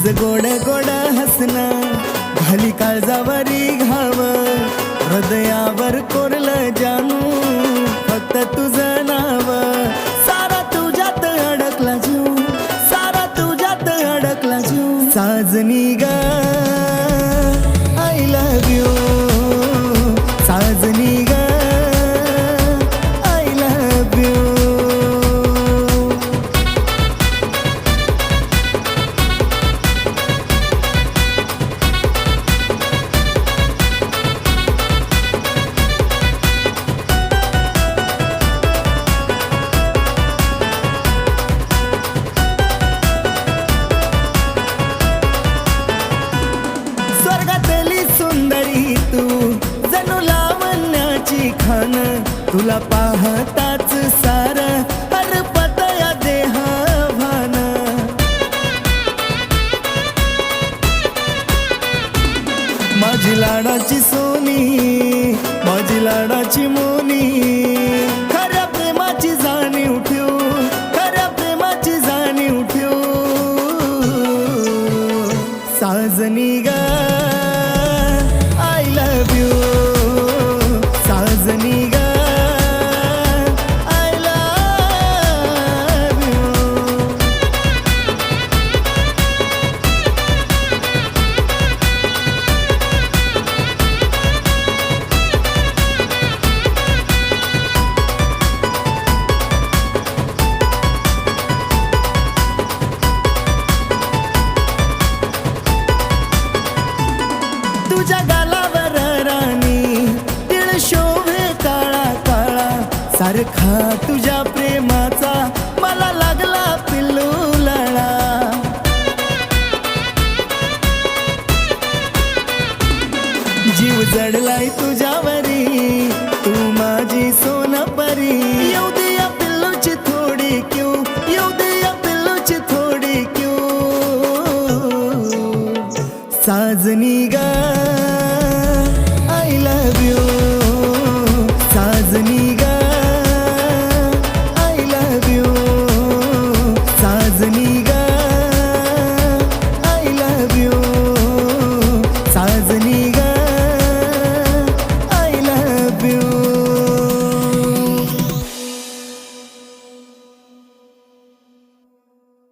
तुझ गोड गोड व्यसन घाली काळजावरी घाव हृदयावर कोरलं जानू फक्त तुझं नाव. सारा तुझ्यात अडकला जीव सारा तुझ्यात अडकला जीव. साजनी ग लावण्याची तुला पाहताच सार हरपत या देहा भान माझी लाडाची सोनी माझी लाडाची मोनी खऱ्या प्रेमाची जाणीव ठेव खऱ्या प्रेमाची जाणीव ठेव. साजनी गा तुझ्या गालावर राणी. तिळ शोभे काळा काळा. सारखा तुझ्या प्रेमाचा मला लागला पिल्लू लळा. जीव जडलाय तुझ्यावरी. तू माझी सोनपरी. येऊ दे या पिल्लूची थोडी क्यू. येऊ दे या पिल्लूची थोडी क्यू. साजनी गा